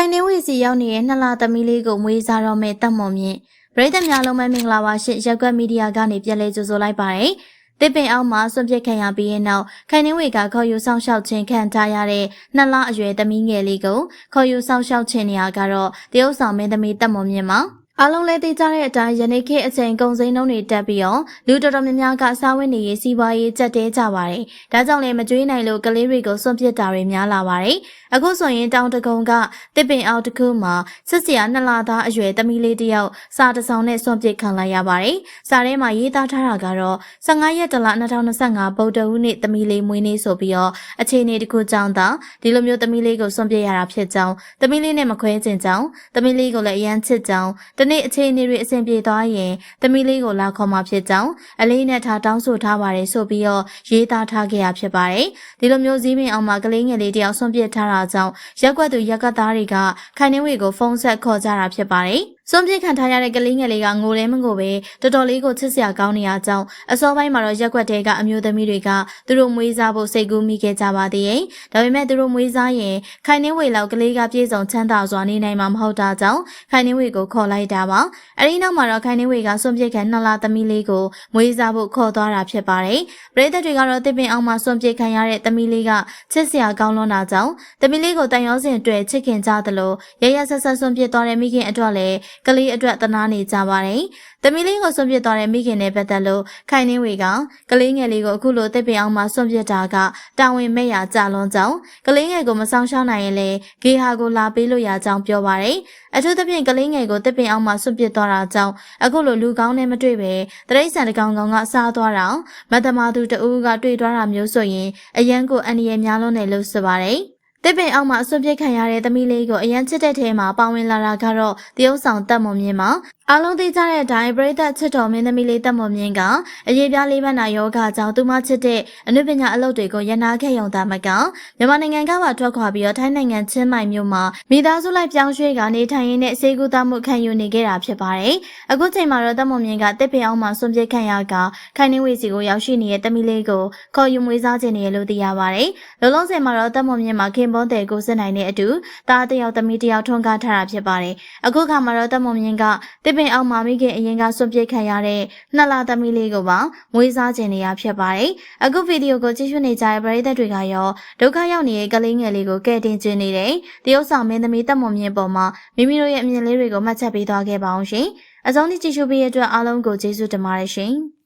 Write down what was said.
ခိုင်နေဝေစီရောက်နေတဲ့နှစ်လသမီးလေးကိုမွေးစားတော့မဲ့တတ်မွန်မြင့်ပရိသတ်များလုံးပဲမင်္ဂလာပါရှင်ရက်ကွက်မီဒီယာကနေပြန်လည်ကြိုဆိုလိုက်ပါတယ်တစ်ပင်အောင်မှာစွန့်ပစ်ခံရပြီးရင်နောက်ခိုင်နေဝေကခေါ်ယူဆောင်ရှောက်ခြင်းခံထားရတဲ့နှစ်လအရွယ်သမီးငယ်လေးကိုခေါ်ယူဆောင်ရှောက်ခြင်းနေရာကတော့တရုတ်ဆောင်မင်းသမီးတတ်မွန်မြင့်မှာ အားလုံးလည်းသိကြတဲ့အတိုင်းယနေ့ခေတ်အချိန်ကုန်စည်နှုန်းတွေတက်ပြီးတော့လူတော်တော်များများကစားဝတ်နေရေးစီးပွားရေးကြက်တဲကြပါတယ်။ဒါကြောင့်လည်းမကြွေးနိုင်လို့ကလေးတွေကိုစွန့်ပစ်တာတွေများလာပါတယ်။အခုဆိုရင်တောင်တကုံကတစ်ပင်အောက်တစ်ခုမှာစစ်စရာနှစ်လသားအရွယ်သမီးလေးတစ်ယောက်စာတစ်စောင်နဲ့စွန့်ပစ်ခံလိုက်ရပါတယ်။စာထဲမှာရေးသားထားတာကတော့15ရက်တလ2025ဗုဒ္ဓဟူးနေ့သမီးလေးမွေးနေ့ဆိုပြီးတော့အခြေအနေတစ်ခုကြောင့်သာဒီလိုမျိုးသမီးလေးကိုစွန့်ပစ်ရတာဖြစ်ကြောင်းသမီးလေးနဲ့မခွဲချင်ကြောင်းသမီးလေးကိုလည်းအရန်ချစ်ကြောင်းတနေ့အခြေအနေတွေအဆင်ပြေသွားရင်သမီးလေးကိုလာခေါ်มาဖြစ်ကြောင်းအလေးနဲ့ထားတောင်းဆိုထားပါတယ်ဆိုပြီးတော့ရေးသားထားခဲ့ရဖြစ်ပါတယ်ဒီလိုမျိုးဇီးပင်အောင်မှာကလေးငယ်လေးတယောက်စွန့်ပစ်ထားတာကြောင့်ရက်ကွက်သူရက်ကသားတွေကခိုင်နှင်းဝေကိုဖုန်းဆက်ခေါ်ကြတာဖြစ်ပါတယ် စွန့်ပစ်ခံထားရတဲ့ကလေးငယ်လေးကငိုလဲမငိုပဲတော်တော်လေးကိုချစ်စရာကောင်းနေရကြောင်းအစောပိုင်းမှာတော့ရက်ကွက်တဲကအမျိုးသမီးတွေကသူတို့မွေးစားဖို့စိတ်ကူးမိခဲ့ကြပါသေးတယ်။ဒါပေမဲ့သူတို့မွေးစားရင်ခိုင်နှင်းဝေလောက်ကလေးကပြေဆုံးချမ်းသာစွာနေနိုင်မှာမဟုတ်တာကြောင့်ခိုင်နှင်းဝေကိုခေါ်လိုက်တာပါ။အဲဒီနောက်မှာတော့ခိုင်နှင်းဝေကစွန့်ပစ်ခံနှစ်လသမီးလေးကိုမွေးစားဖို့ခေါ်သွားတာဖြစ်ပါတယ်။ပရိသတ်တွေကတော့တစ်ပင်အောင်မှာစွန့်ပစ်ခံရတဲ့သမီးလေးကချစ်စရာကောင်းလွန်းတာကြောင့်သမီးလေးကိုတန်ရောစင်အတွက်ချစ်ခင်ကြသလိုရရဆက်ဆက်စွန့်ပစ်သွားတဲ့မိခင်အတွက်လည်းကလေးအတွက်တနာနေကြပါတယ်။သမီးလေးကိုစွန့်ပစ်သွားတဲ့မိခင်နဲ့ပတ်သက်လို့ခိုင်နှင်းဝေကကလေးငယ်လေးကိုအခုလိုတစ်ပင်အောင်မှာစွန့်ပစ်တာကတာဝန်မဲ့ရာကြလွန်ကြောင်းကလေးငယ်ကိုမဆောင်ရှောက်နိုင်ရင်လည်းဂေဟာကိုလာပေးလို့ရကြောင်းပြောပါတယ်။အထူးသဖြင့်ကလေးငယ်ကိုတစ်ပင်အောင်မှာစွန့်ပစ်သွားတာကြောင့်အခုလိုလူကောင်းနဲ့မတွေ့ပဲတရိတ်ဆန်တကောင်ကောင်ကစားသွားတာမတမာသူတဦးကတွေ့သွားတာမျိုးဆိုရင်အရန်ကိုအန္တရာယ်များလွန်းတယ်လို့ဆိုပါတယ်။ တစ်ပင်အောက်မှာအစွန့်ပစ်ခံရတဲ့သမီးလေးကိုအရန်ချစ်တဲ့ထဲမှာပါဝင်လာတာကတော့တရုတ်ဆောင်တက်မွန်မြင့်မှာ အားလုံးသိကြတဲ့အတိုင်းပရိသတ်ချစ်တော်မင်းသမီးလေးတက်မွန်မြင့်ကအရေးပြားလေးပန်းနာယောဂကြောင့်သူမချစ်တဲ့အနုပညာအလုပ်တွေကိုရနာခဲ့ရုံသာမကမြန်မာနိုင်ငံကပါထွက်ခွာပြီးတော့ထိုင်းနိုင်ငံချင်းမိုင်မြို့မှာမိသားစုလိုက်ပြောင်းရွှေ့ကနေထိုင်ရင်းနဲ့စေကူသားမှုခံယူနေခဲ့တာဖြစ်ပါတယ်။အခုချိန်မှာတော့တက်မွန်မြင့်ကတစ်ပင်အောက်မှာစွန့်ပစ်ခံရကခိုင်နှင်းဝေစီကိုရောက်ရှိနေတဲ့သမီးလေးကိုခေါ်ယူမွေးစားခြင်းနေရလို့သိရပါတယ်။လောလောဆယ်မှာတော့တက်မွန်မြင့်မှာခင်ပွန်းတဲ့ကိုစစ်နိုင်တဲ့အတူသားတစ်ယောက်သမီးတစ်ယောက်ထွန်းကားထားတာဖြစ်ပါတယ်။အခုခါမှာတော့တက်မွန်မြင့်ကတစ်ပင်အောက်မှာမိခင်အရင်ကစွန့်ပစ်ခံရတဲ့နှစ်လသမီးလေးကိုပါမွေးစားခြင်းနေရဖြစ်ပါတယ်။အခုဗီဒီယိုကိုကြည့်ရှုနေကြတဲ့ပရိသတ်တွေကရောဒုက္ခရောက်နေတဲ့ကလေးငယ်လေးကိုကယ်တင်ခြင်းနေတယ်။တရုတ်ဆောင်မင်းသမီးတက်မွန်မြင့်ပေါ်မှာမိမိတို့ရဲ့အမြင်လေးတွေကိုမှတ်ချက်ပေးသွားခဲ့ပါအောင်ရှင်။အဆုံးထိကြည့်ရှုပေးရတဲ့အတွက်အားလုံးကိုကျေးဇူးတင်ပါတယ်ရှင်။